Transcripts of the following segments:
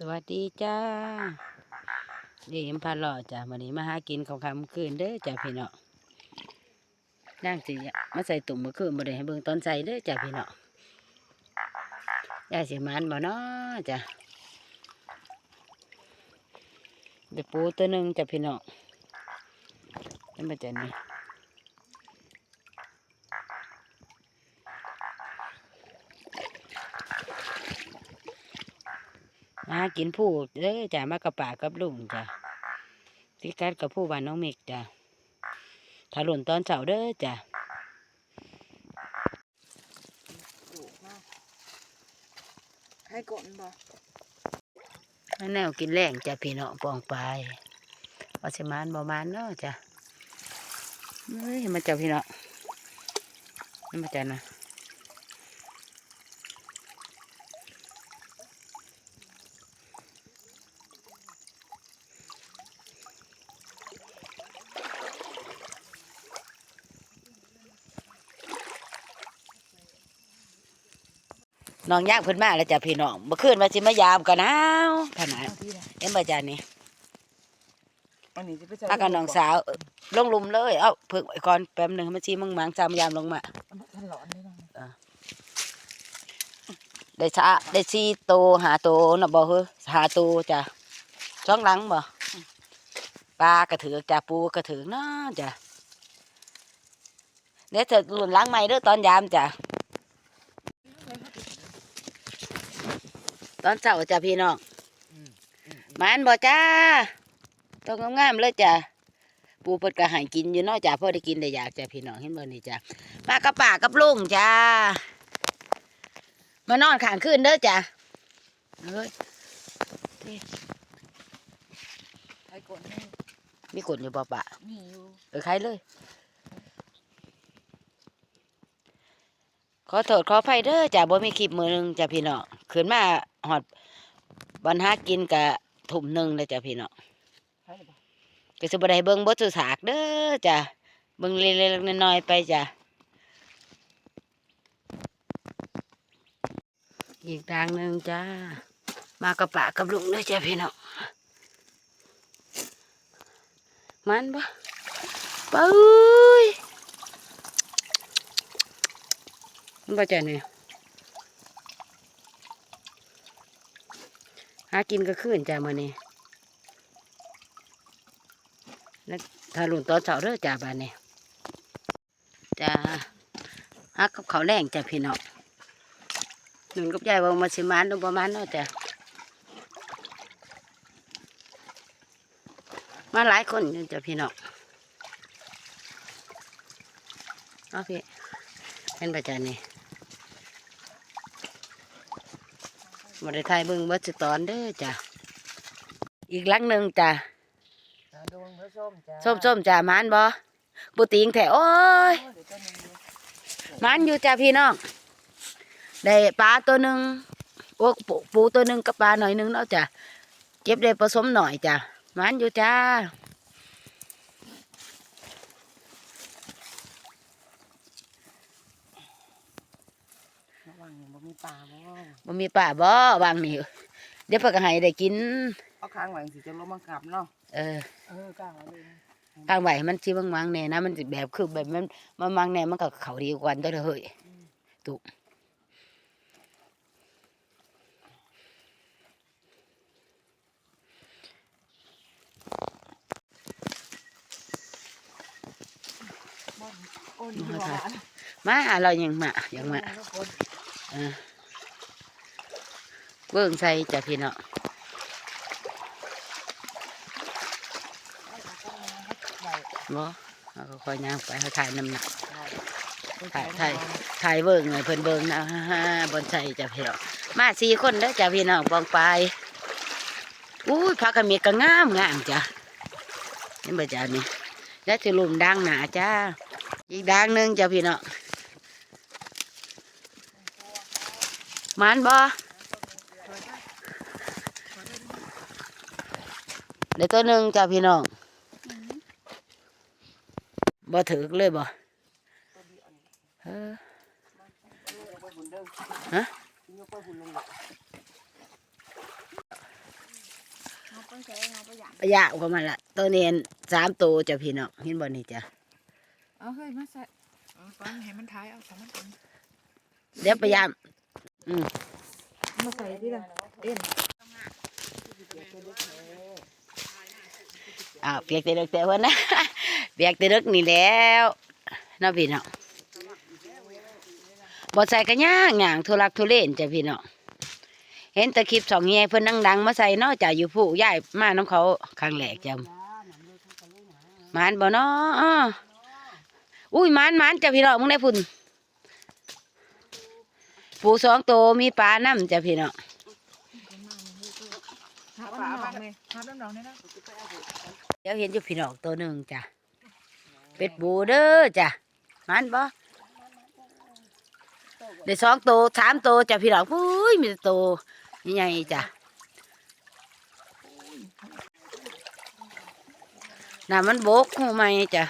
สวัสดีจ้าเดี๋ยวเอ็มพาหล่อจ้าวันนี้มาหากินของคำคืนเด้อจ้าพี่เนาะนั่งสิมาใส่ตุ่มมือคืนบ่ได้ให้เบิ่งตอนใส่เด้อจ้าพี่เนาะยายสิหมันบ่เนาะจ้าเดี๋ยวปูตัวหนึ่งจ้าพี่เนาะนี่มาจ้านี่ มาหากินผู้เด้อจ้ามากระป่ากับลุงจ้าที่กัดกับผู้บ้านน้องเมกจ้าถ้าหล่นตอนเช้าเด้อจ้าดุมากให้กดบ่แนวกินแรงจ้ะพี่เนาะปองไปว่าสิมานบ่มานเนาะจ้ะเฮ้ยมาเจ้าพี่เนาะนี่มาเจ้านะ น้องยากเพิ่นมาแล้วจ้ะพี่น้องเมื่อคืนว่าสิมายามกันหนาวขนาดเอาที่ไหนเอ็มบ่จ้านี่อันนี้จะไปใส่พากันน้องสาวเอ้อลงหลุมเลยเอ้าเพิ่งไว้ก่อนแป๊บหนึงให้มันชีมึงมังจามยามลงมาท่านหลอนได้บ้างได้ชะได้ชีโตหาโตนะบ่เฮ้อหาโตจ้ะช่องหลังบ่ปลากระถือกจ้ะปูกระถือกเนาะจ้ะเดี๋ยวจะหลุนหล้างใหม่เด้อตอนยามจ้ะ อนเช้าจ้ะพี่น้องหมันบ่จ้าต้องงามๆเลยจ้ะปูเปิดกระหายกินอยู่เนาะจ้ะพอได้กินได้อยากจ้ะพี่น้องเห็นบ่นี่จ้ะมากับป่ากับลุงจ้ามานอนข้างคืนเด้อจ้ะเฮ้ยให้กดให้มีกดอยู่บ่ปะมีอยู่เออใครเลย ขอโทษขออภัยเด้อจ้ะบ่มีคลิปมือหนึงจ้ะพี่น้องขึ้นมา หอดบันหากินกะทุ่มหนึ่งเลยจ้ะพี่น้องให้บ่ก็สิบ่ได้เบิ่งบ่สุสากเด้อจ้ะเบิ่งเล็กๆน้อยๆไปจ้ะอีกทางหนึ่งจ้า มากับปะกับลุงเด้อจ้ะพี่น้องมันบ่ปุ้ยมันบ่จ้ะเนี่ย หากินก็ขึ้นจ้ะมื้อนี้วถ้าหลุนตอนเช้าเด้อจ้าบ้านนี้จ้าฮักกับเขาแรงจ้าพี่น้องหนุนกับยายว่ามาสิมานดูประมาณเนาะจ้ะมาหลายคนอยู่จ้ะพี่น้องเอาพี่เป็นประจานี่ มาได้ทายเบิ่งเบิดสิตอนเด้อจ้ะอีกหลังหนึ่งจ้ะเอาดวงเพื่อส้มจ้าส้มส้มๆจ้ามานบ่ปูติงแถโอ้ยโอ้เดี๋ยวเจ้าหนึ่งดูมันอยู่จ้าพี่น้องได้ปลาตัวหนึ่งโอ้ปูปูตัวหนึ่งกับปลาหน่อยหนึ่งเนาะจ้ะเก็บได้ผสมหน่อยจ้ะมันอยู่จ้า วังอย่าบ่มีปลาบ่บ่มีปลาบ่วางนี่เดี๋ยวเพิ่นก็ให้ได้กิน เอาค้างไว้สิจะลงมากลับเนาะเออเออกลางไว้เลยทางไว้ให้มันสิมังๆแน่นะมันสิแบบคือแบบมันมันมังแน่มันก็เข้าดีกว่าตัวเด้อเฮ้ยตุโอ้ยดีกว่ามาเรายังมายังมาคนเออ เบิ่งใส่จ้ะพี่น้องไว้บ่เราก็ค่อยย่างไปเขาถ่ายน้ำหนักไว้ถ่ายถ่ายถ่ายเบิ่งหน่อยเพิ่นเบิ่งนะฮ่าบนใส่จ้ะพี่น้องมาสี่คนเด้อจ้ะพี่น้องปองไปายอุ้ยพักกันเมียก็งามงามจ้ะเห็นบ่จ้ะนี่แล้วสิลุมดังหนาจ้า อีกดังหนึงจ้ะพี่น้องมันบ่ เดี๋ยวตัวหนึ่งจ้ะพี่น้องบ่ถึกเลยบ่เออฮะยกไปหุ่นลงใช้เนาะประหยัดประหยัดกว่ามันละตัวนี้สามตัวจ้ะพี่น้องเห็นบ่นี่จ้ะเอาเฮ้ยมาใส่เอาฟังให้มันท้ายเอาของมันก่อนเดี๋ยวประหยัดมาใส่ที่ละเอ็น อ้าวเปียกแต่เด็กแต่วันนะเปียกแต่เด็กนี่แล้วเนาพี่น้องบ่ใส่กระย่างย่างทุลักทุเล่นจ้ะพี่น้องเห็นต่คลิปสองแง่เพิ่นดังๆมาใส่นาะจ้ะอยู่ผู้ย้ายมาน้ำเขาครั้งแรกจ้ะมานบ่เนาะอุ้ยมานมานจ้ะพี่น้องมึงได้พุ่นปูสองโตมีปลาน้ำจ้ะพี่น้องทับน้ำหนองเลยทับน้ำหนองได้แล้ว เดี๋ยวเห็นอยู่พี่น้องตัวหนึ่งจ้ะเป็ดบูเด้อจ้ะมันบ่เด้สองตัวสามตัวจ้ะพี่น้องอุ้ยมีตัวใหญ่ๆจ้ะน่ะมันโบกหูไหมจ้ะ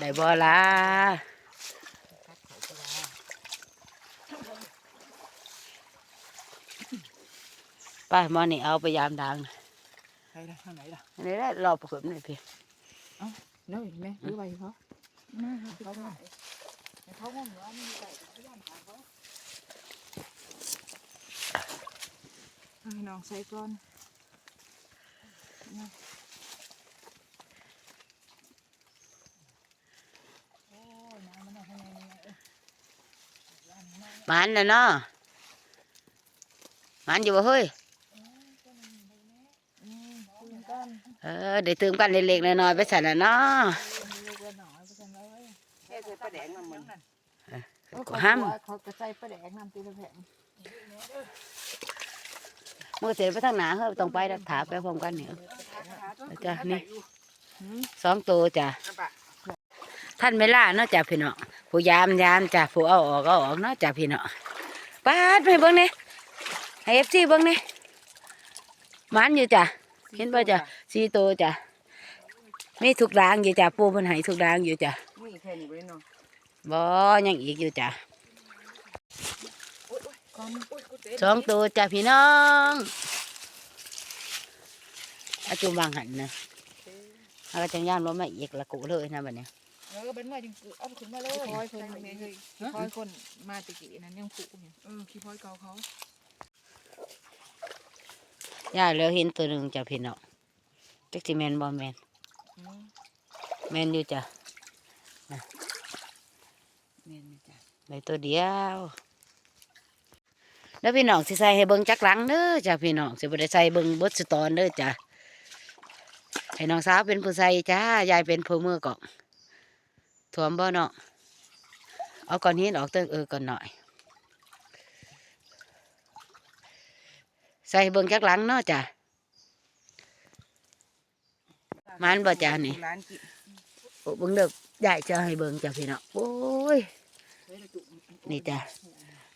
ได้บ่ล่ะไป้ามานี่เอาไปยามดังใส่ละทางไหนล่ะนี่แหละรอประกบนี่พี่เนาะเห็นไหมหรือไว้เขาน่าเขาถ่ายเขาห้องเหนือมีใส่เขาย่านขาเขาให้น้องใส่ก่อน มันนะเนาะมันอยู่บ่เฮ้ยเอืมคุยกันเออได้เติมกันเล็กๆน้อยๆไปสันนะเนาะมีเรือนไปใส่เลยเนาะห้ามเขากระใส่ปลาแดน้ำตีละแผงมือเสร็จไปทางหนาเฮ้ยต้องไปถาไปพร้อมกันเนี่ยจ้ะนี่สองตัวจ้ะท่านไม่ล่าเนาะจ้ะพี่เนาะ ผู้ยามยามจ้ะผู้เอาออกเอาออกเนาะจ้ะพี่เนาะปาดไปเบิ่งนี่ให้เอฟซีเบิ่งนี่มันอยู่จ้ะเห็นป่ะจ้ะสี่ตัวจ้ะมีทุกรางอยู่จ้ะปูมันให้ทุกรางอยู่จ้ะมีแค่นี้ไว้เนาะบ่ยังอีกอยู่จ้ะก่อนอุ้ยกูเต้นสองตัวจ้ะพี่น้องอาจุมวางหันนะเอากระจังย่ามรถมาอีกละกุเลยนะบัดเนี้ย เออเป็นมาจังคือเอาขึ้นมาเลยคอยคนนี้เลยคอยคนมาตะกี้นั้นยังผูอยู่เออขี้พอยเก่าเขาย่าเหลือเห็นตัวหนึ่งจ้ะพี่น้องจักสิแมนบ่แมนอืมแมนอยู่จ้ะแม่นจ้ะในตัวเดียวแล้วพี่น้องสิใส่ให้เบิ่งจักหลังเด้อจ้ะพี่น้องสิบ่ได้ใส่เบิ่งเบิดสตอนเด้อจ้ะให้น้องสาวเป็นผู้ใส่จ้ายายเป็นผู้มือกอกถ่ วมบ่เนาะเอาก่อนหินออกเติงเออก่อนหน่อย ใส่เบิ่งจักหลังเนาะจ้ะมันบ่จ้ะนี่ร้านกินโอ้เบิ่งเด้อยายจะให้เบิ่งจ้ะพี่เน้องโอ้ยนี่จ้ะ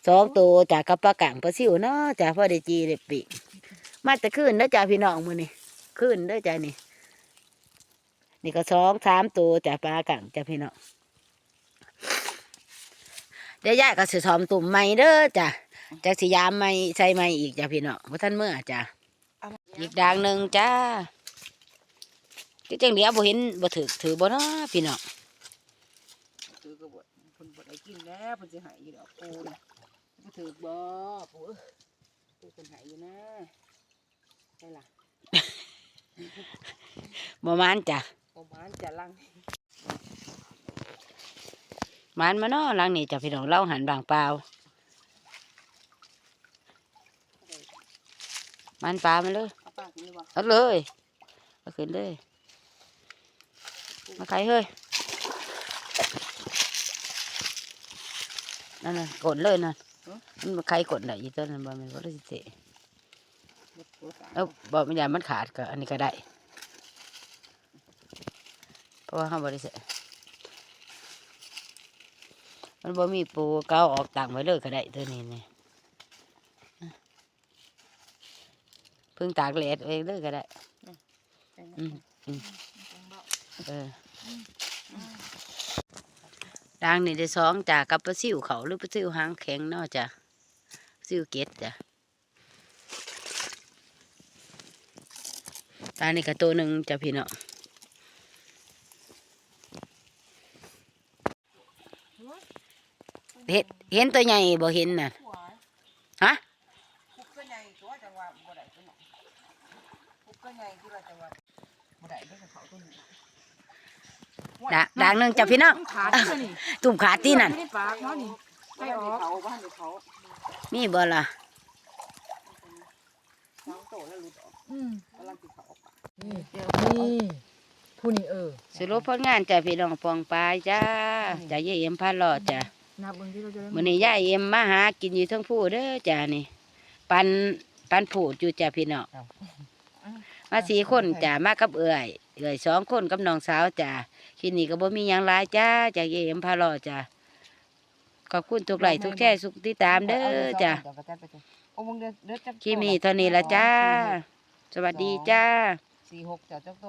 สองตัวจากกับปลากางปลาซิวเนาะจ้ะพ่อได้จีได้ปีมาแต่ขึ้นเด้อจ้ะพี่น้องมื้อนี้ขึ้นเด้อจ้ะนี่ นี่ก็สองสามตัวจ้ะปลากางจ้ะพี่น้องเดี๋ยวยายก็สิซ้อมตุ่มใหม่เด้อจ้ะจากสิยามใหม่ใส่ใหม่อีกจ้ะพี่น้องบ่ทันเมื่อจ้ะอีกด่างหนึ่งจ้าที่จังเดียวบ่เห็นบ่ถือถือบ่เนาะพี่น้องถือก็บ่เพิ่นบ่ได้กินแล้วเพิ่นสิใหายอยู่ดอกปูน่ะบ่ถือบ่ปูเอ้ยปูเพิ่นใหายอยู่นะใช่ล่ะบ่มานจ้ะประ มาณจะลังมานมาเนาะหลังนี้จ้ะพี่น้องเล่าหันบางเปล่ามันปลามาเลยเอาปากนี่บ่เอาเลยเอาขึ้นเลยมาใครเฮ้ยนั่นน่ะกดเลยนั่นมันมาใครกดไหนอีตัวนั้นบ่แมันก็ได้สิเตะเฮ็ดปูสามเอ้าบ่มันยามันขาดก็อันนี้ก็ได้เพ ราะว่าห้าบริเสมันบ่มีปูก็เอาออกต่างไว้เลยก็ได้ตัวนี้นี่เพิ่งตากแดดเองเลยก็ได้อืมอืมเออดังนี่ได้สองจ้ะกับปลาซิวเขาหรือปลาซิวหางแข็งเนาะจ้ะซิวเกตจ้ะตานี่ก็ตัวหนึ่งจ้ะพี่เนาะ เห็นเห็นตัวใหญ่บ่เห็นน่ะฮะคุกก็ใหญ่ตัวจังว่าบ่ได้ตัวหนอคุกก็ใหญ่ที่ว่าจังว่าบ่ได้ได้กับเขาตัวนี้ดาด่างหนึ่งจ้ะพี่น้องมันขาดที่นี่ตุ่มขาที่นั่นไม่ได้ปากเนาะนี่บ้านเดี๋ยวเขาบ้านเดี๋ยวเขามีบ่ล่ะน้องโตแล้วหลุดออกอืมกำลังติดเขาออกปากนี่นี่ผู้นี่เออสรุปผลงานจ้ะพี่น้องปองปลายจ้าจ้ะยายเอ็มพาลอดจ้ะ นับเบิ่งที่เราจะได้มื้อนี้ยายเอ็มมาหากินอยู่ทั้งผู้เด้อจ้ะนี่ปันปันผูดอยู่จ้ะพี่น้องมาสี่คนจ้ะมากับเอื่อยเอื่อยสองคนกับน้องสาวจ้ะทีนี้ก็บ่มีหยังหลายจ้าจ้ะยายเอ็มพาลอดจ้ะขอบคุณทุกไลค์ทุกแชร์ทุกติดตามเด้อจ้ะโอ้มึงเดือดเดือดจับคลิปนี้เท่านี้ละจ้า สวัสดีจ้า สี่หกเจ้าเจ้าโต